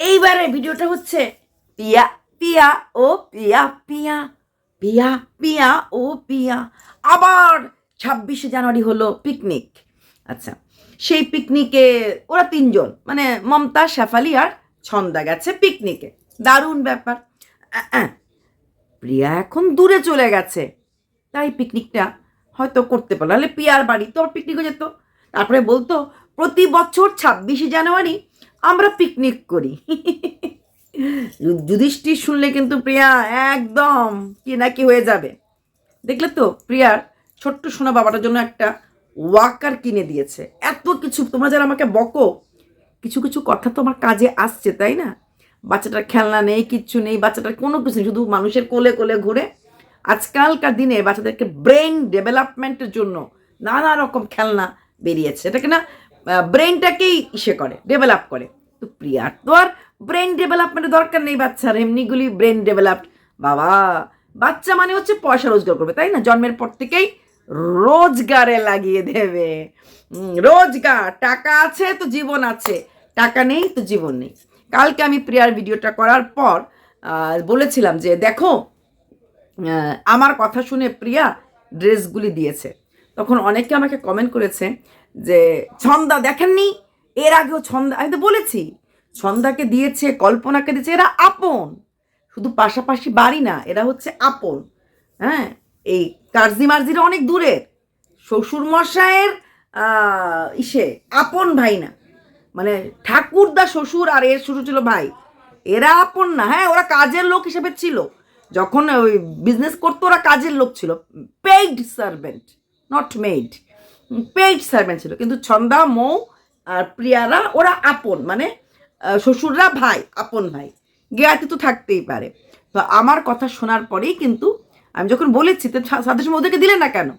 এইবারে ভিডিওটা হচ্ছে পিয়া পিয়া ও পিয়া পিয়া পিয়া পিয়া ও পিয়া। আবার ছাব্বিশে জানুয়ারি হলো পিকনিক আচ্ছা সেই পিকনিকে ওরা তিনজন মানে মমতা, শেফালি আর ছন্দা গেছে পিকনিকে দারুণ ব্যাপার। প্রিয়া এখন দূরে চলে গেছে। তাই পিকনিকটা হয়তো করতে পারল। নাহলে পিয়ার বাড়ি তো পিকনিক হয়ে যেত। তারপরে বলতো, প্রতি বছর ছাব্বিশে জানুয়ারি আমরা পিকনিক করি। যুধিষ্ঠির শুনলে কিন্তু প্রিয়া একদম কি না কি হয়ে যাবে। দেখলে তো প্রিয়ার ছোট্ট সোনা বাবাটার জন্য একটা ওয়াকার কিনে দিয়েছে। এত কিছু তোমরা যারা আমাকে বকো, কিছু কিছু কথা তো আমার কাজে আসছে, তাই না? বাচ্চাটার খেলনা নেই, কিচ্ছু নেই, বাচ্চাটার কোনো কিছু নেই, শুধু মানুষের কোলে কোলে ঘুরে আজকালকার দিনে বাচ্চাদেরকে ব্রেন ডেভেলপমেন্টের জন্য নানা রকম খেলনা বেরিয়েছে। এটাকে না ব্রেনটাকেই ইসে করে ডেভেলপ করে। তো প্রিয়ার তো আর ব্রেন ডেভেলপমেন্টের দরকার নেই বাচ্চার এমনিগুলি ব্রেন ডেভেলপড বাবা, বাচ্চা মানে হচ্ছে পয়সা রোজগার করবে, তাই না? জন্মের পর থেকেই রোজগারে লাগিয়ে দেবে। রোজগার, টাকা আছে তো জীবন আছে, টাকা নেই তো জীবন নেই। কালকে আমি প্রিয়ার ভিডিওটা করার পর বলেছিলাম যে দেখো আমার কথা শুনে প্রিয়া ড্রেসগুলি দিয়েছে। তখন অনেকে আমাকে কমেন্ট করেছে যে ছন্দা দেখেননি? এর আগেও ছন্দা আমি তো বলেছি ছন্দাকে দিয়েছে কল্পনাকে দিয়েছে এরা আপন। শুধু পাশাপাশি বাড়ি না এরা হচ্ছে আপন। হ্যাঁ? এই কার্জি মার্জিরা অনেক দূরের। শ্বশুর মশাইয়ের আহ, ইসে আপন ভাই না। মানে ঠাকুরদা শ্বশুর আর এর শ্বশুর ছিল ভাই। এরা আপন না হ্যাঁ? ওরা কাজের লোক হিসেবে ছিল। যখন ওই বিজনেস করতো ওরা কাজের লোক ছিল। Paid servant not maid paid servant ছিল। কিন্তু ছন্দা, মৌ আর প্রিয়ারা, ওরা আপন মানে শ্বশুররা ভাই, আপন ভাই। জ্ঞাতি তো থাকতেই পারে। তো আমার কথা শোনার পরেই কিন্তু আমি যখন বলেছি, তো সাথে সময় ওদেরকে দিলে না কেন?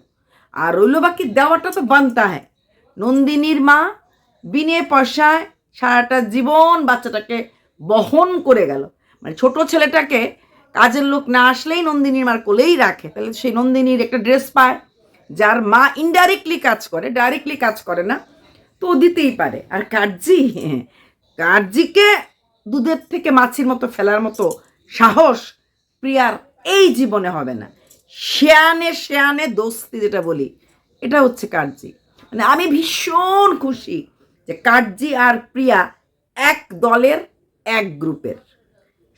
আর রইল বাকি দেওয়াটা তো বানতা হ্যাঁ নন্দিনীর মা, বিনে পয়সায় সারাটা জীবন বাচ্চাটাকে বহন করে গেল। মানে ছোট ছেলেটাকে কাজের লোক না আসলেই নন্দিনীর মার কোলেই রাখে। তাহলে সেই নন্দিনীর একটা ড্রেস পায়। যার মা ইনডাইরেক্টলি কাজ করে ডাইরেক্টলি কাজ করে না, তো দিতেই পারে। আর কার্জি, কার্জিকে দুধের থেকে মাছির মতো ফেলার মতো সাহস প্রিয়ার এই জীবনে হবে না। শেয়ানে শেয়ানে দোস্তি যেটা বলি, এটা হচ্ছে কার্জি। মানে আমি ভীষণ খুশি যে কার্জি আর প্রিয়া এক দলের, এক গ্রুপের।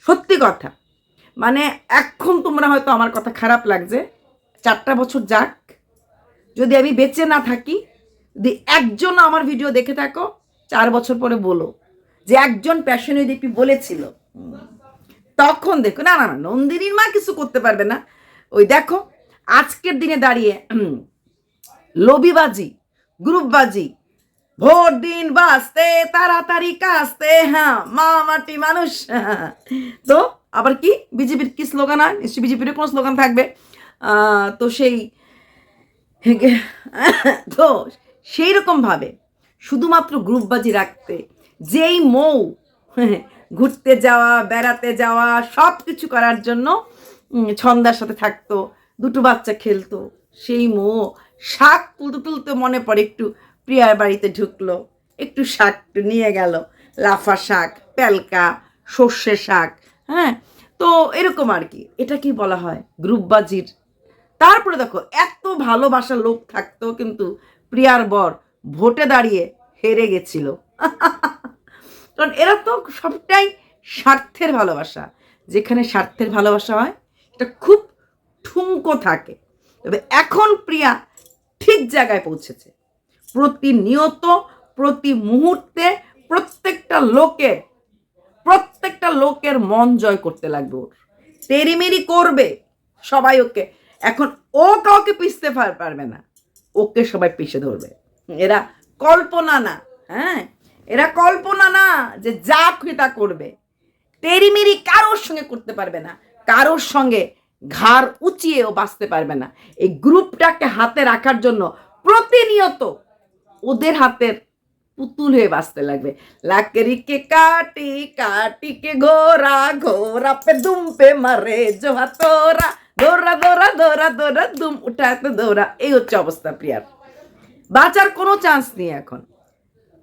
সত্যি কথা। মানে এখন তোমরা হয়তো আমার কথা খারাপ লাগছে, চারটা বছর যাক যদি আমি বেঁচে না থাকি, যদি একজন আমার ভিডিও দেখে থাকো, চার বছর পরে বলো যে একজন প্যাশনীয় দীপি বলেছিল। তখন দেখো, না না না, নন্দিনীর মা কিছু করতে পারবে না। ওই দেখো, আজকের দিনে দাঁড়িয়ে লবিবাজি, গ্রুপবাজি ভোট দিন বাঁচতে তাড়াতাড়ি কাজতে হ্যাঁ মা মাটি মানুষ তো আবার কি? বিজেপির কি স্লোগান হয়? নিশ্চয়ই বিজেপির কোনো স্লোগান থাকবে। তো সেই তো সেই রকমভাবে শুধুমাত্র গ্রুপবাজি রাখতে, যেই মৌ ঘুরতে যাওয়া, বেড়াতে যাওয়া সব কিছু করার জন্য ছন্দার সাথে থাকতো, দুটো বাচ্চা খেলতো, সেই মৌ শাক তুলতে তুলতে মনে পড়ে একটু প্রিয়ার বাড়িতে ঢুকলো, একটু শাক নিয়ে গেল, লাফা শাক পেলকা সর্ষে শাক হ্যাঁ? তো এরকম আর কি। এটা কি বলা হয়? গ্রুপবাজির তারপরে দেখো, এত ভালোবাসার লোক থাকতো কিন্তু প্রিয়ার বর ভোটে দাঁড়িয়ে হেরে গেছিল। কারণ এরা তো সবটাই স্বার্থের ভালোবাসা। যেখানে স্বার্থের ভালোবাসা হয় এটা খুব ঠুমকো থাকে। তবে এখন প্রিয়া ঠিক জায়গায় পৌঁছেছে। প্রতিনিয়ত, প্রতি মুহূর্তে প্রত্যেকটা লোকের প্রত্যেকটা লোকের মন জয় করতে লাগবে ওর। তেরিমেরি করবে সবাই ওকে। এখন ও কাউকে পিষতে পারবে না। ওকে সবাই পিষে ধরবে। এরা কল্পনা না হ্যাঁ? এরা কল্পনা না যে যা তা করবে। তেরিমেরি কারোর সঙ্গে করতে পারবে না, কারোর সঙ্গে ঘাড় উঁচিয়েও বাঁচতে পারবে না। এই গ্রুপটাকে হাতে রাখার জন্য প্রতিনিয়ত ওদের হাতের পুতুল হয়ে বাঁচতে লাগবে। লাকেরিকে কাটি, কাটিকে ঘোরা ঘোরা পে দুম পে মারে, জোহা তোরা। দৌড়া দৌড়া দৌড়া দৌড়া, দুম, উঠা উঠাতে দৌড়া। এই হচ্ছে অবস্থা প্রিয়ার বাঁচার কোনো চান্স নেই এখন।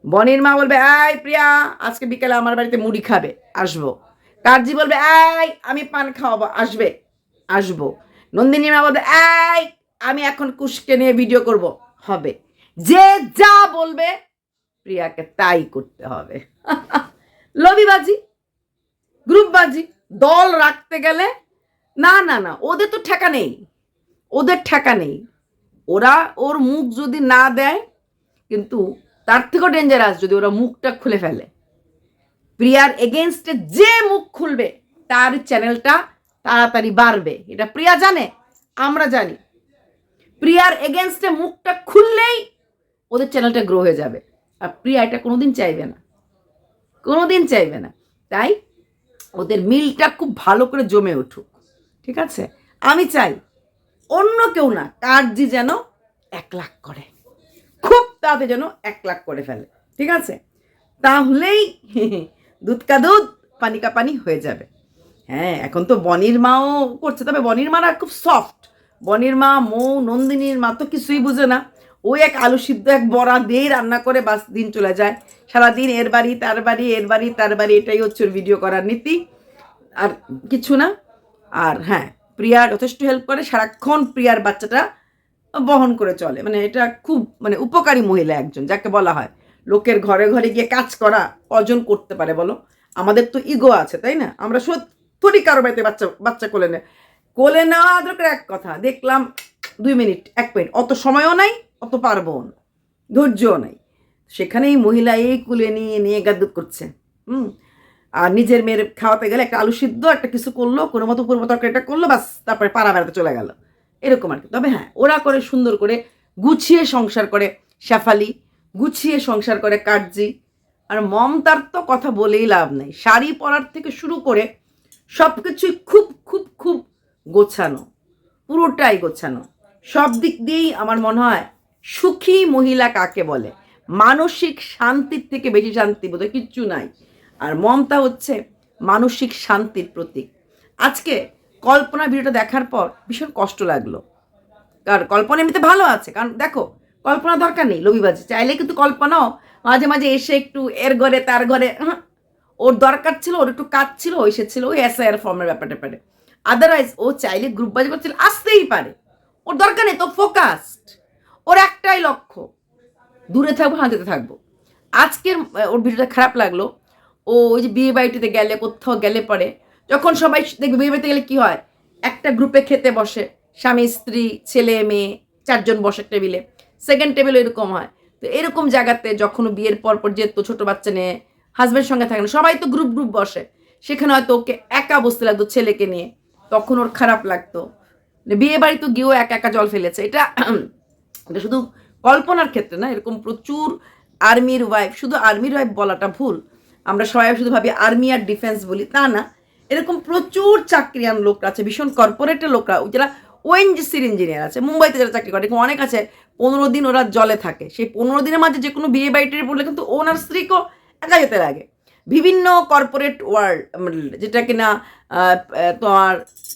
বনির মা বলবে, এই প্রিয়া, আজকে বিকেলে আমার বাড়িতে মুড়ি খাবে, আসব। কার্জি বলবে, এই, আমি পান খাওয়াবো, আসবে, আসব। নন্দিনীর মা বলবে, এই, আমি এখন কুশকে নিয়ে ভিডিও করব, হবে। যে যা বলবে, প্রিয়াকে তাই করতে হবে। লবিবাজি গ্রুপবাজি দল রাখতে গেলে না না না, ওদের তো ঠেকা নেই। ওদের ঠেকা নেই। ওরা ওর মুখ যদি না দেয়, কিন্তু তার থেকেও ডেঞ্জারাস যদি ওরা মুখটা খুলে ফেলে। প্রিয়ার এগেনস্টে যে মুখ খুলবে, তার চ্যানেলটা তাড়াতাড়ি বাড়বে। এটা প্রিয়া জানে, আমরা জানি। প্রিয়ার এগেনস্টে মুখটা খুললেই ওদের চ্যানেলটা গ্রো হয়ে যাবে। আর প্রিয়া এটা কোনোদিন চাইবে না। কোনোদিন চাইবে না। তাই ওদের মিলটা খুব ভালো করে জমে উঠুক। ঠিক আছে? আমি চাই অন্য কেউ না কার্জি যেন এক লাখ করে। খুব তাড়াতাড়ি যেন এক লাখ করে ফেলে। ঠিক আছে? তাহলেই দুধ কা দুধ, পানি কা পানি হয়ে যাবে। হ্যাঁ এখন তো বনির মাও করছে, তবে বনির মারা খুব সফট বনির মা, মৌ, নন্দিনীর মা তো কিছুই বুঝে না। ওই এক আলু সিদ্ধ, এক বড়া দিয়েই রান্না করে বাস দিন চলে যায়। সারাদিন এর বাড়ি, তার বাড়ি, এর বাড়ি, তার বাড়ি, এটাই হচ্ছে ভিডিও করার নীতি। আর কিছু না আর হ্যাঁ প্রিয়া যথেষ্ট হেল্প করে, সারাক্ষণ প্রিয়ার বাচ্চাটা বহন করে চলে। মানে এটা খুব মানে উপকারী মহিলা একজন, যাকে বলা হয়। লোকের ঘরে ঘরে গিয়ে কাজ করা অর্জন করতে পারে, বলো। আমাদের তো ইগো আছে, তাই না? আমরা সত্যি কারও বাড়িতে বাচ্চা বাচ্চা কোলে নেয় কোলে নেওয়া দরকার এক কথা। দেখলাম, দুই মিনিট, এক মিনিট। অত সময়ও নাই, অত পারব না। ধৈর্যও নাই। সেখানেই মহিলা এই কুলে নিয়ে নিয়ে গাদ্দুক করছে। হুম? আর নিজের মেয়ের খাওয়াতে গেলে একটা আলু সিদ্ধ, একটা কিছু করল, কোনো মতো পূর্ব তরকারিটা করল বাস তারপরে পাড়া বেড়াতে চলে গেল। এরকম আর কি। তবে হ্যাঁ ওরা করে সুন্দর করে গুছিয়ে সংসার করে শেফালি, গুছিয়ে সংসার করে কাটজি আর মমতার তো কথা বলেই লাভ নেই। শাড়ি পরার থেকে শুরু করে সব কিছুই খুব খুব খুব গোছানো, পুরোটাই গোছানো। সব দিক দিয়েই আমার মনে হয় সুখী মহিলা কাকে বলে? মানসিক শান্তির থেকে বেশি শান্তি বোধহয় কিচ্ছু নাই। আর মমতা হচ্ছে মানসিক শান্তির প্রতীক। আজকে কল্পনা ভিডিওটা দেখার পর ভীষণ কষ্ট লাগল। কারণ কল্পনা এমনিতে ভালো আছে, কারণ দেখো, কল্পনা দরকার নেই লবিবাজি। চাইলে কিন্তু কল্পনাও মাঝে মাঝে এসে একটু এর ঘরে, তার ঘরে ওর দরকার ছিল, ওর একটু কাজ ছিল, ও এসেছিল ওই এসআইআর ফর্মের ব্যাপারে ব্যাপারে। আদারওয়াইজ ও চাইলে গ্রুপ বাজি করছিল আসতেই পারে। ওর দরকার নেই, তো ফোকাসড ওর একটাই লক্ষ্য, দূরে থাকব হাঁটতে থাকব। আজকের ওর ভিডিওটা খারাপ লাগল ও ওই যে বিয়ে বাড়িটিতে গেলে, কোথাও গেলে পরে, যখন সবাই দেখবে বিয়ে বাড়িতে গেলে কি হয়? একটা গ্রুপে খেতে বসে, স্বামী, স্ত্রী, ছেলে, মেয়ে, চারজন বসে টেবিলে। সেকেন্ড টেবিল এরকম হয়। তো এরকম জায়গাতে যখন বিয়ের পর পর যেত ছোটো বাচ্চা নিয়ে হাজব্যান্ড সঙ্গে থাকে না, সবাই তো গ্রুপ গ্রুপ বসে। সেখানে হয়তো ওকে একা বসতে লাগতো ছেলেকে নিয়ে। তখন ওর খারাপ লাগতো। মানে বিয়ে বাড়ি তো গিয়েও একা একা জল ফেলেছে। এটা এটা শুধু কল্পনার ক্ষেত্রে না, এরকম প্রচুর আর্মির ওয়াইফ শুধু আর্মির ওয়াইফ বলাটা ভুল। আমরা সবাই শুধু ভাবি আর্মি আর ডিফেন্স বলি, তা না। এরকম প্রচুর চাকরিয়ান লোকরা আছে, ভীষণ কর্পোরেটের লোকরা যারা ওএনজিসির ইঞ্জিনিয়ার আছে, মুম্বাইতে যারা চাকরি করে অনেক আছে, পনেরো দিন ওরা জলে থাকে। সেই পনেরো দিনের মাঝে যে কোনো বিয়ে বাড়িটির পড়লে কিন্তু ওনার স্ত্রীকেও একা যেতে লাগে। বিভিন্ন কর্পোরেট ওয়ার্ল্ড যেটা কিনা তোমার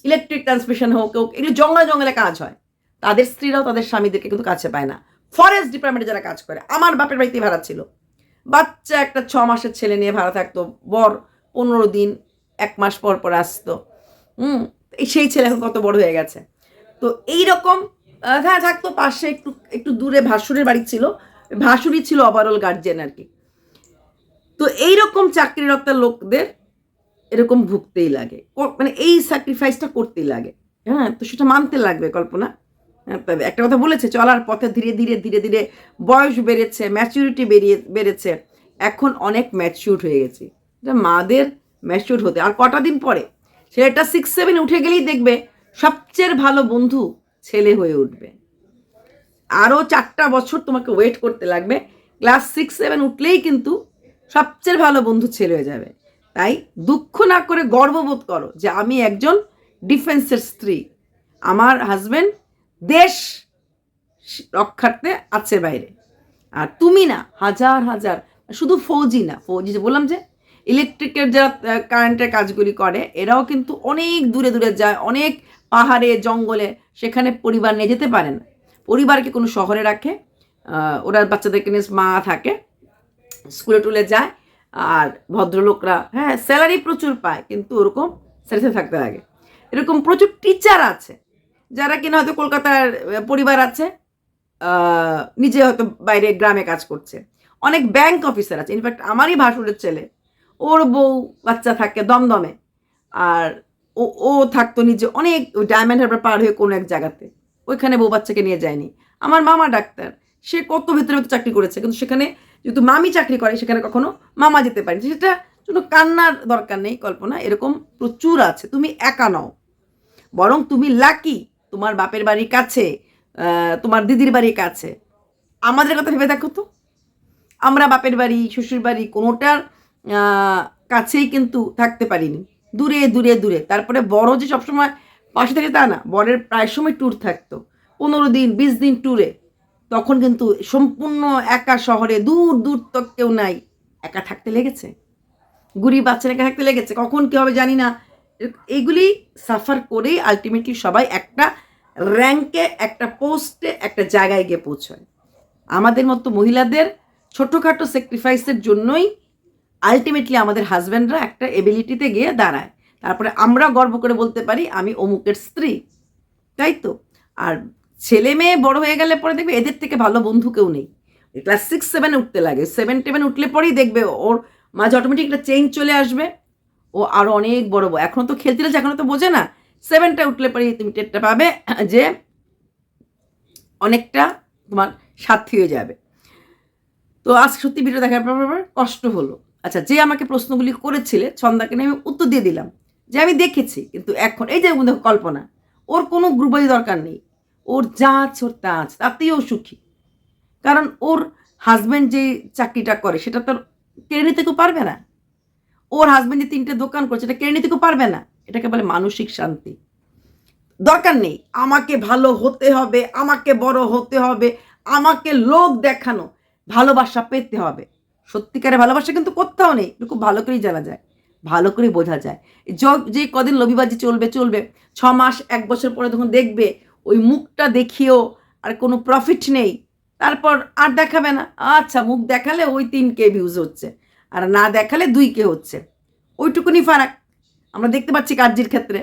ইলেকট্রিক ট্রান্সমিশন হোক হোক, এগুলো জঙ্গলে জঙ্গলে কাজ হয়। তাদের স্ত্রীরাও তাদের স্বামীদেরকে কিন্তু কাছে পায় না। ফরেস্ট ডিপার্টমেন্টে যারা কাজ করে, আমার বাপের বাড়িতে ভাড়া ছিল। বাচ্চা একটা ছ মাসের ছেলে নিয়ে ভাড়া থাকতো, বর পনেরো দিন, এক মাস পর পর আসতো। হুম সেই ছেলে এখন কত বড় হয়ে গেছে। তো এই রকম হ্যাঁ থাকতো পাশে একটু একটু দূরে ভাসুরের বাড়ি ছিল। ভাসুরই ছিল ওভারঅল গার্জেন আর কি। তো এইরকম চাকরিরত লোকদের এরকম ভুগতেই লাগে। মানে এই স্যাক্রিফাইসটা করতেই লাগে। হ্যাঁ তো সেটা মানতে লাগবে কল্পনা। একটা কথা বলেছে, চলার পথে ধীরে ধীরে ধীরে ধীরে বয়স বেড়েছে ম্যাচুরিটি বেরিয়ে, বেড়েছে। এখন অনেক ম্যাচিউর হয়ে গেছি। এটা মাদের ম্যাচিউর হতে। আর কটা দিন পরে? ছেলেটা সিক্স সেভেন উঠে গেলেই দেখবে সবচেয়ে ভালো বন্ধু ছেলে হয়ে উঠবে। আরও চারটা বছর তোমাকে ওয়েট করতে লাগবে। ক্লাস সিক্স সেভেন উঠলেই কিন্তু সবচেয়ে ভালো বন্ধু ছেলে হয়ে যাবে। তাই দুঃখ না করে গর্ববোধ করো যে আমি একজন ডিফেন্সের স্ত্রী। আমার হাজবেন্ড দেশ রক্ষার্থে আছে বাইরে। আর তুমি না, হাজার হাজার, শুধু ফৌজি না, ফৌজি যে বললাম যে ইলেকট্রিকের যারা কারেন্টের কাজগুলি করে, এরাও কিন্তু অনেক দূরে দূরে যায়, অনেক পাহাড়ে, জঙ্গলে, সেখানে পরিবার নিয়ে যেতে পারে না। পরিবারকে কোনো শহরে রাখে ওরা বাচ্চাদেরকে নিয়ে মা থাকে, স্কুলে টুলে যায়, আর ভদ্রলোকরা হ্যাঁ স্যালারি প্রচুর পায়, কিন্তু ওরকম স্যালারি থাকতে লাগে। এরকম প্রচুর টিচার আছে যারা কিনা হয়তো কলকাতার পরিবার আছে নিজে হয়তো বাইরে গ্রামে কাজ করছে। অনেক ব্যাংক অফিসার আছে। ইনফ্যাক্ট আমারই ভাসুরের ছেলে। ওর বউ বাচ্চা থাকে দমদমে। আর ও ও থাকতো নিজে অনেক ডায়মন্ড হারবার পার হয়ে কোনো এক জায়গাতে। ওইখানে বউ বাচ্চাকে নিয়ে যায়নি। আমার মামা ডাক্তার। সে কত ভেতরে ভেতরে চাকরি করেছে। কিন্তু সেখানে যেহেতু মামি চাকরি করে, সেখানে কখনো মামা যেতে পারেনি। সেটা শুধু কান্নার দরকার নেই, কল্পনা। এরকম প্রচুর আছে। তুমি একা নও। বরং তুমি লাকি তোমার বাপের বাড়ির কাছে তোমার দিদির বাড়ির কাছে। আমাদের কথা ভেবে দেখো তো। আমরা বাপের বাড়ি, শ্বশুর বাড়ি কোনোটার কাছেই কিন্তু থাকতে পারিনি। দূরে দূরে দূরে। তারপরে বড় যে সবসময় পাশে থাকে তা না। বরের প্রায় সময় ট্যুর থাকতো। পনেরো দিন, বিশ দিন ট্যুরে তখন কিন্তু সম্পূর্ণ একা শহরে, দূর দূর তো কেউ নাই। একা থাকতে লেগেছে। গুড়ি বাচ্চা একা থাকতে লেগেছে। কখন কী হবে জানি না। এইগুলি সাফার করেই আলটিমেটলি সবাই একটা র্যাঙ্কে একটা পোস্টে একটা জায়গায় গিয়ে পৌঁছয়। আমাদের মতো মহিলাদের ছোটোখাটো স্যাক্রিফাইসের জন্যই আলটিমেটলি আমাদের হাজব্যান্ডরা একটা এবিলিটিতে গিয়ে দাঁড়ায়। তারপরে আমরা গর্ব করে বলতে পারি, আমি অমুকের স্ত্রী। তাই তো? আর ছেলে মেয়ে বড় হয়ে গেলে পরে দেখবে এদের থেকে ভালো বন্ধু কেউ নেই। ক্লাস সিক্স সেভেনে উঠতে লাগে। সেভেন টেভেন উঠলে পরেই দেখবে ওর মাঝে অটোমেটিক একটা চেঞ্জ চলে আসবে। ও আরও অনেক বড় এখনও তো খেলতে লাগছে এখনও তো বোঝে না। সেভেনটা উঠলে পরেই তুমি টেরটা পাবে যে অনেকটা তোমার সাথী হয়ে যাবে। তো আজ সত্যি ভিডিও দেখার পর পর কষ্ট হলো। আচ্ছা যে আমাকে প্রশ্নগুলি করেছিলে, ছন্দাকে নিয়ে আমি উত্তর দিয়ে দিলাম যে আমি দেখেছি, কিন্তু এখন এই যে দেখো কল্পনা, ওর কোনো গ্রুপের দরকার নেই। ওর যা আছে, ওর তা আছে, তাতেই ও সুখী। কারণ ওর হাজব্যান্ড যে চাকরিটা করে, সেটা তো কেড়ে নিতে কেউ পারবে না। ওর হাজব্যান্ড যে তিনটে দোকান করছে এটা কেড়ে নিতে কেউ পারবে না। এটাকে বলে মানসিক শান্তি। দরকার নেই, আমাকে ভালো হতে হবে, আমাকে বড় হতে হবে, আমাকে লোক দেখানো, ভালোবাসা পেতে হবে। সত্যিকারের ভালোবাসা কিন্তু কোথাও নেই খুব ভালো করেই জানা যায়, ভালো করে বোঝা যায়। যে কদিন লবিবাজি চলবে চলবে, ছ মাস, এক বছর পরে তখন দেখবে, ওই মুখটা দেখিয়েও আর কোনো প্রফিট নেই, তারপর আর দেখাবে না। আচ্ছা মুখ দেখালে ওই তিন কে ভিউজ হচ্ছে, আর না দেখালে দুই কে হচ্ছে। ওইটুকুনি ফারাক। আমরা দেখতে পাচ্ছি কার্যের ক্ষেত্রে।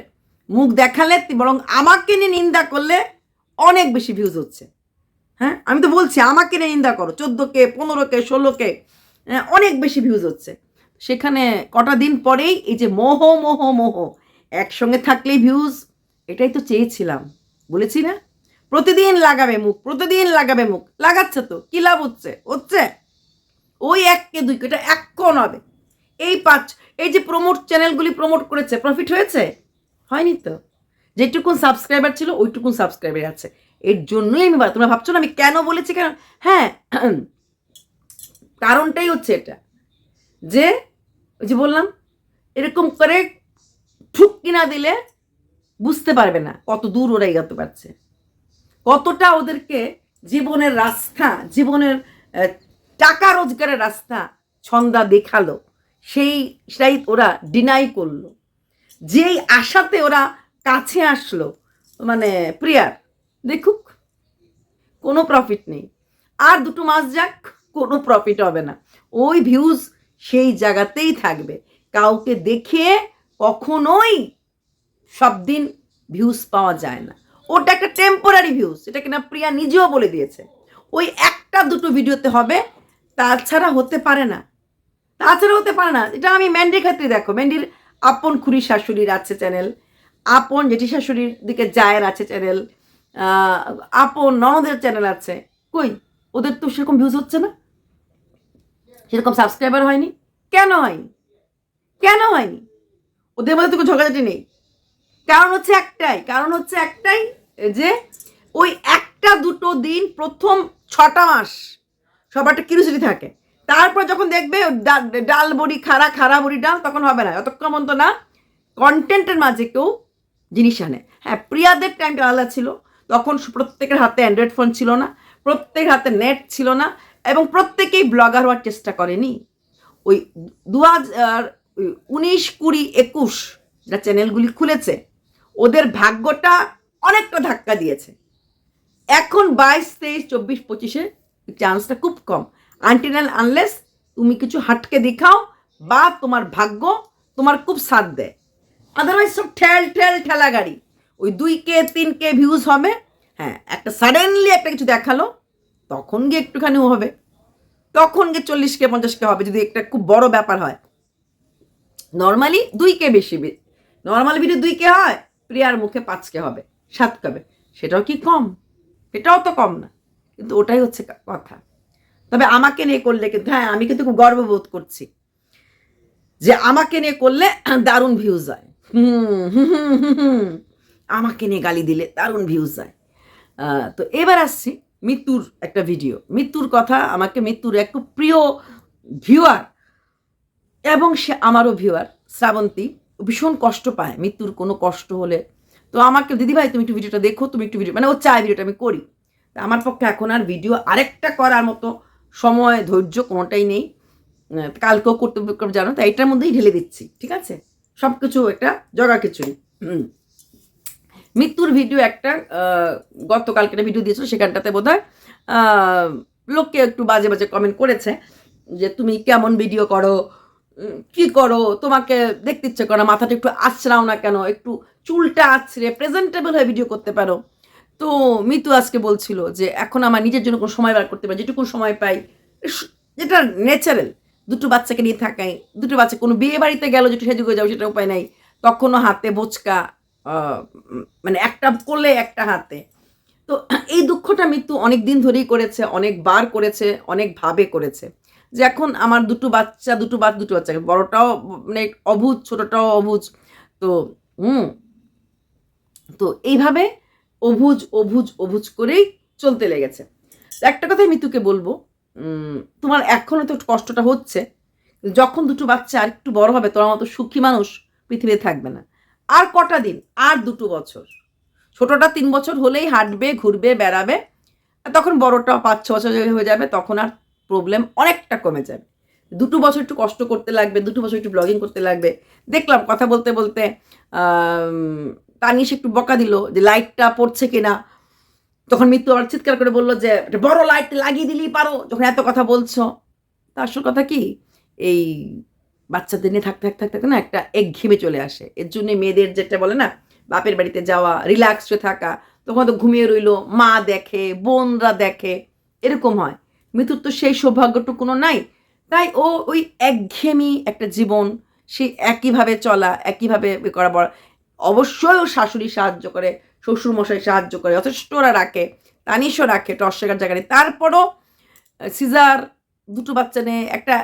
মুখ দেখালে বরং আমাকে নিয়ে নিন্দা করলে অনেক বেশি ভিউজ হচ্ছে। হ্যাঁ? আমি তো বলছি আমাকে নিয়ে নিন্দা করো। চোদ্দোকে পনেরোকে ষোলোকে হ্যাঁ, অনেক বেশি ভিউজ হচ্ছে। সেখানে কটা দিন পরেই এই যে মোহ মোহ মোহ একসঙ্গে থাকলেই ভিউজ এটাই তো চেয়েছিলাম। বলেছি না? প্রতিদিন লাগাবে মুখ প্রতিদিন লাগাবে মুখ। লাগাচ্ছে তো কি লাভ হচ্ছে? হচ্ছে? ওই এককে দুই এটা এক কোন হবে। এই পাঁচ, এই যে প্রমোট চ্যানেলগুলি প্রমোট করেছে প্রফিট হয়েছে? হয়নি তো। যেটুকুন সাবস্ক্রাইবার ছিল, ওইটুকুন সাবস্ক্রাইবার আছে। এর জন্যই আমি তোমরা ভাবছ না আমি কেন বলেছি কেন? হ্যাঁ কারণটাই হচ্ছে এটা। যে, ওই যে বললাম, এরকম করে ঠুক কিনা দিলে বুঝতে পারবে না কত দূর ওরা এগাতে পারছে। কতটা ওদেরকে জীবনের রাস্তা, জীবনের টাকা রোজগারের রাস্তা ছন্দা দেখাল। সেই সেটাই ওরা ডিনাই করল। যেই আশাতে ওরা কাছে আসলো মানে প্রিয়ার দেখুক, কোনো প্রফিট নেই। আর দুটো মাস যাক, কোনো প্রফিট হবে না। ওই ভিউজ সেই জায়গাতেই থাকবে। কাউকে দেখে কখনোই সব দিন ভিউজ পাওয়া যায় না। ওটা একটা টেম্পোরারি ভিউজ এটা কিনা প্রিয়া নিজেও বলে দিয়েছে। ওই একটা দুটো ভিডিওতে হবে, তাছাড়া হতে পারে না। তাছাড়া হতে পারে না। এটা আমি ম্যান্ডির ক্ষেত্রে দেখো। ম্যান্ডির আপন খুরি শাশুড়ির আছে চ্যানেল আপন জেঠি শাশুড়ির দিকে জায়ের আছে চ্যানেল আপন ননদের চ্যানেল আছে। কই? ওদের তো সেরকম ভিউজ হচ্ছে না। সেরকম সাবস্ক্রাইবার হয়নি। কেন হয়নি? কেন হয়নি? ওদের মধ্যে তো কোনো ঝগড়াঝাটি নেই। কারণ হচ্ছে একটাই, কারণ হচ্ছে একটাই যে ওই একটা দুটো দিন প্রথম ছটা মাস সবার একটা কিউরিসিটি থাকে। তারপর যখন দেখবে ডাল বড়ি খাড়া খাড়া বড়ি ডাল, তখন হবে না। যতক্ষণ পর্যন্ত না কন্টেন্টের মাঝে কেউ জিনিস আনে। হ্যাঁ প্রিয়াদের টাইমটা আলাদা ছিল। তখন প্রত্যেকের হাতে অ্যান্ড্রয়েড ফোন ছিল না, প্রত্যেকের হাতে নেট ছিল না, এবং প্রত্যেকেই ব্লগার হওয়ার চেষ্টা করেনি। ওই দু হাজার উনিশ কুড়ি একুশ যেটা চ্যানেলগুলি খুলেছে, ওদের ভাগ্যটা অনেকটা ধাক্কা দিয়েছে। এখন বাইশ, তেইশ, চব্বিশ, পঁচিশে চান্সটা খুব কম। আনটিনাল আনলেস তুমি কিছু হাটকে দেখাও বা তোমার ভাগ্য তোমার খুব সাথ দেয়। আদারওয়াইজ সব ঠেল ঠেল, ঠেলা গাড়ি। ওই দুই কে, তিন কে ভিউজ হবে। হ্যাঁ একটা সাডেনলি একটা কিছু দেখাল, তখন গিয়ে একটুখানি হবে। তখন গিয়ে চল্লিশ কে, পঞ্চাশ কে হবে, যদি একটা খুব বড় ব্যাপার হয়। নর্মালি দুই কে বেশি নর্মাল ভিডিও দুই কে হয়, প্রিয়ার মুখে পাঁচ কে হবে, সাত কে হবে। সেটাও কি কম? এটাও তো কম না। কিন্তু ওটাই হচ্ছে কথা। তবে আমাকে নিয়ে করলে কিন্তু হ্যাঁ আমি কিন্তু খুব গর্ববোধ করছি যে আমাকে নিয়ে করলে দারুণ ভিউজ হয়। হুম। আমাকে নিয়ে গালি দিলে দারুণ ভিউজ হয়। তো এবার আসছি মৃত্যুর একটা ভিডিও মৃত্যুর কথা, আমাকে মৃত্যুর একটু প্রিয় ভিউয়ার এবং সে আমারও ভিউয়ার শ্রাবন্তী ভীষণ কষ্ট পায়। মৃত্যুর কোনো কষ্ট হলে তো আমাকে দিদিভাই তুমি একটু ভিডিওটা দেখো, তুমি একটু ভিডিও মানে ও চায় ভিডিওটা আমি করি। আমার পক্ষে এখন আর ভিডিও আরেকটা করার মতো সময়, ধৈর্য কোনোটাই নেই। কালকেও করতে করতে জানো, তাই এটার মধ্যেই ঢেলে দিচ্ছি, ঠিক আছে? সব কিছু একটা জগা কিছুই মৃত্যুর ভিডিও একটা গতকালকে একটা ভিডিও দিয়েছিল, সেখানটাতে বোধ হয় লোককে একটু বাজে বাজে কমেন্ট করেছে যে, তুমি কেমন ভিডিও করো? কি করো? তোমাকে দেখতে ইচ্ছে করো মাথাটা একটু আছড়াও না কেন? একটু চুলটা আছড়ে প্রেজেন্টেবল হয়ে ভিডিও করতে পারো। তো মিতু আজকে বলছিল যে, এখন আমার নিজের জন্য কোনো সময় বার করতে পারি যেটুকু সময় পাই। যেটা ন্যাচারাল দুটো বাচ্চাকে নিয়ে থাকাই, দুটো বাচ্চা কোনো বিয়ে বাড়িতে গেল, যেটু সেজুগে যাও সেটা উপায় নাই। তখনও হাতে বোচকা মানে একটা করলে একটা হাতে। তো এই দুঃখটা মৃত্যু অনেক দিন ধরেই করেছে, অনেকবার করেছে, অনেকভাবে করেছে। যে এখন আমার দুটো বাচ্চা দুটো বাচ্চা দুটো বাচ্চা, বড়টাও মানে অবুজ, ছোটটাও অবুজ। তো, হুম। তো এইভাবে অভুজ অভুজ অভুজ করেই চলতে লেগেছে। একটা কথাই মৃত্যুকে বলব তোমার এখনও তো কষ্টটা হচ্ছে, যখন দুটো বাচ্চা আর একটু বড় হবে, তোমার মতো সুখী মানুষ পৃথিবীতে থাকবে না। আর কটা দিন, আর দুটো বছর। ছোটটা তিন বছর হলেই হাঁটবে, ঘুরবে, বেড়াবে, আর তখন বড়টা পাঁচ, ছ বছর হয়ে যাবে, তখন আর প্রবলেম অনেকটা কমে যাবে। দুটো বছর একটু কষ্ট করতে লাগবে, দুটো বছর একটু ব্লগিং করতে লাগবে। দেখলাম কথা বলতে বলতে তানিশ একটু বকা দিল যে লাইটটা পড়ছে কিনা। তখন মৃত্যু আবার চিৎকার করে বলল যে বড় লাইট লাগিয়ে দিলেই পারো, যখন এত কথা বলছো। তা আসল কথা কি? এই বাচ্চাদের নিয়ে থাকতে থাকতে থাকতে না একটা একঘেমে চলে আসে। এর জন্য মেয়েদের যেটা বলে না, বাপের বাড়িতে যাওয়া রিল্যাক্স হয়ে থাকা, তখন তো ঘুমিয়ে রইল, মা দেখে, বোনরা দেখে, এরকম হয়। মৃত্যুর তো সেই সৌভাগ্যটুকুনো নাই। তাই ও ওই একঘেয়েমি একটা জীবন সেই একইভাবে চলা, একইভাবে করা বড় অবশ্যই ও শাশুড়ি সাহায্য করে, শ্বশুরমশাই সাহায্য করে, যথেষ্ট ওরা রাখে, তানিশও রাখে টর্শেকার জায়গায় তারপরও সিজার দুটো বাচ্চা নিয়ে একটা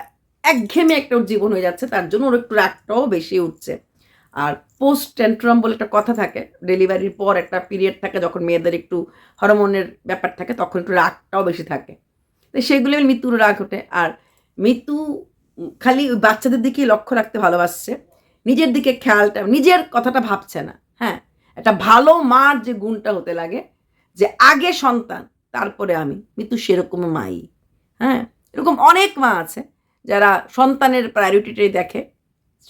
একঘেয়েমি একটা ওর জীবন হয়ে যাচ্ছে, তার জন্য ওর একটু রাগটাও বেশি উঠছে। আর পোস্ট ট্যান্ট্রাম বলে একটা কথা থাকে ডেলিভারির পর একটা পিরিয়ড থাকে যখন মেয়েদের একটু হরমোনের ব্যাপার থাকে, তখন একটু রাগটাও বেশি থাকে। তো সেগুলো মৃত্যুর রাগ ওঠে, আর মৃত্যু খালি ওই বাচ্চাদের দিকেই লক্ষ্য রাখতে ভালোবাসছে। নিজের দিকে খেয়ালটা, নিজের কথাটা ভাবছে না। হ্যাঁ একটা ভালো মার যে গুণটা হতে লাগে, যে আগে সন্তান, তারপরে আমি মৃত্যু সেরকম মাই। হ্যাঁ এরকম অনেক মা আছে, যারা সন্তানের প্রায়োরিটিটাই দেখে,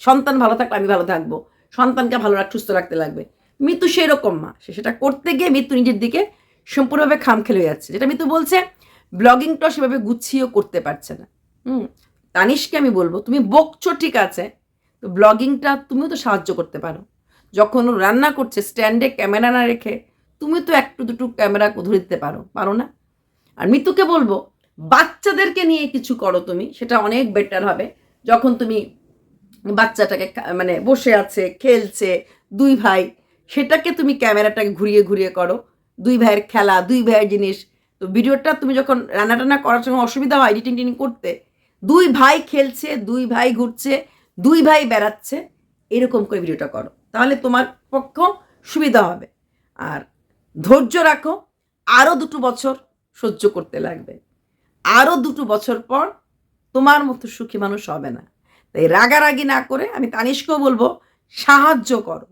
সন্তান ভালো থাকলে আমি ভালো থাকব, সন্তানকে ভালো রাখ, সুস্থ রাখতে লাগবে। মৃত্যু সেরকম মা, সে সেটা করতে গিয়ে মৃত্যু নিজের দিকে সম্পূর্ণভাবে খাম খেলে যাচ্ছে। যেটা মৃত্যু বলছে ব্লগিংটাও সেভাবে গুছিয়েও করতে পারছে না। হুম তানিশকে আমি বলব, তুমি বকছো ঠিক আছে তো ব্লগিংটা তুমিও তো সাহায্য করতে পারো। যখন রান্না করছে স্ট্যান্ডে ক্যামেরা না রেখে তুমি তো একটু দুটো ক্যামেরা ধরে দিতে পারো পারো না? আর মিতুকে বলব, বাচ্চাদেরকে নিয়ে কিছু করো তুমি, সেটা অনেক বেটার হবে। যখন তুমি বাচ্চাটাকে মানে বসে আছে, খেলছে, দুই ভাই, সেটাকে তুমি ক্যামেরাটাকে ঘুরিয়ে ঘুরিয়ে করো। দুই ভাইয়ের খেলা, দুই ভাইয়ের জিনিস। তো ভিডিওটা তুমি যখন রান্না টান্না করার সময় অসুবিধা হয় এডিটিং টিডিং করতে, দুই ভাই খেলছে, দুই ভাই ঘুরছে দুই ভাই বেড়াচ্ছে, এরকম করে ভিডিওটা করো। তাহলে তোমার পক্ষ সুবিধা হবে। আর ধৈর্য রাখো আরও দুটো বছর সহ্য করতে লাগবে। আরও দুটো বছর পর তোমার মতো সুখী মানুষ হবে না। তাই রাগারাগি না করে আমি তানিশকেও বলব, সাহায্য করো।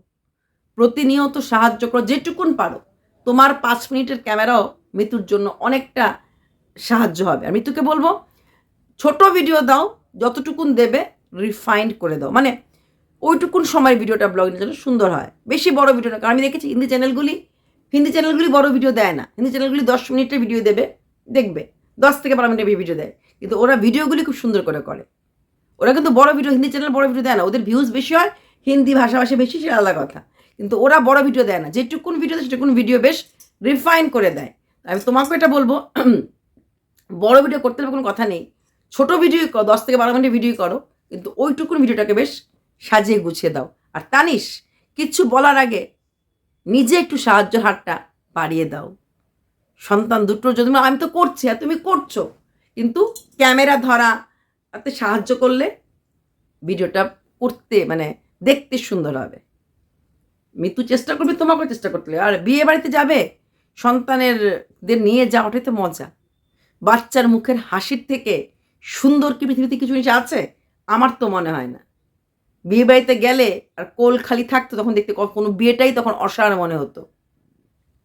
প্রতিনিয়ত সাহায্য করো, যেটুকুন পারো। তোমার পাঁচ মিনিটের ক্যামেরাও মৃত্যুর জন্য অনেকটা সাহায্য হবে। আর মৃত্যুকে বলব, ছোট ভিডিও দাও, যতটুকুন দেবে রিফাইন্ড করে দাও। মানে ওইটুকুন সময় ভিডিওটা ব্লগিংয়ের জন্য সুন্দর হয়। বেশি বড় ভিডিও না, কারণ আমি দেখেছি হিন্দি চ্যানেলগুলি হিন্দি চ্যানেলগুলি বড় ভিডিও দেয় না। হিন্দি চ্যানেলগুলি দশ মিনিটের ভিডিও দেবে, দেখবে। দশ থেকে বারো মিনিটের ভিডিও দেয়। কিন্তু ওরা ভিডিওগুলি খুব সুন্দর করে করে। ওরা কিন্তু বড় ভিডিও হিন্দি চ্যানেল বড় ভিডিও দেয় না। ওদের ভিউজ বেশি হয়, হিন্দি ভাষাভাষী বেশি, সেটা আলাদা কথা। কিন্তু ওরা বড় ভিডিও দেয় না। যেটুকুন ভিডিও দেয়, সেটুকুন ভিডিও বেশ রিফাইন করে দেয়। আমি তোমাকেও এটা বলব, বড় ভিডিও করতে কোনো কথা নেই। ছোট ভিডিও দশ থেকে বারো মিনিট ভিডিও করো। কিন্তু ওইটুকুন ভিডিওটাকে বেশ সাজিয়ে গুছিয়ে দাও। আর তানিস কিচ্ছু বলার আগে নিজে একটু সাহায্য হাতটা বাড়িয়ে দাও। সন্তান দুটোর জন্য আমি তো করছি, আর তুমি করছ, কিন্তু ক্যামেরা ধরা, তাতে সাহায্য করলে ভিডিওটা করতে মানে দেখতে সুন্দর হবে। মৃত্যু চেষ্টা করবে, তোমাকেও চেষ্টা করতে আর বিয়ে বাড়িতে যাবে সন্তানের দের নিয়ে যাওয়াটাই তো মজা। বাচ্চার মুখের হাসির থেকে সুন্দর কি পৃথিবীতে কিছু জিনিস আছে? আমার তো মনে হয় না। বিয়ে বাড়িতে গেলে আর কোল খালি থাকতো তখন দেখতে কোনো বিয়েটাই তখন অসার মনে হতো।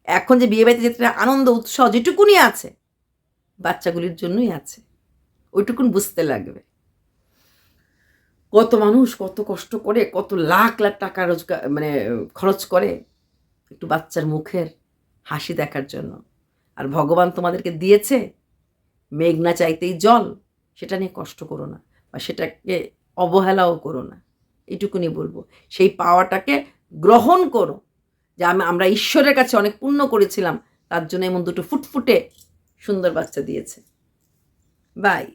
এখন যে বিয়ে বাড়িতে যেতে আনন্দ, উৎসাহ যেটুকুনি আছে, বাচ্চাগুলির জন্যই আছে। ওইটুকুন বুঝতে লাগবে। কত মানুষ কত কষ্ট করে, কত লাখ লাখ টাকা রোজগার মানে খরচ করে একটু বাচ্চার মুখের হাসি দেখার জন্য। আর ভগবান তোমাদেরকে দিয়েছে মেঘ না চাইতেই জল, সেটা নিয়ে কষ্ট করো না। বা সেটাকে অবহেলাও করো না। এটুকুনি বলব। সেই পাওয়াটাকে গ্রহণ করো। যে আমি, আমরা ঈশ্বরের কাছে অনেক পুণ্য করেছিলাম, তার জন্য এমন দুটো ফুটফুটে সুন্দর বাচ্চা দিয়েছে। বাই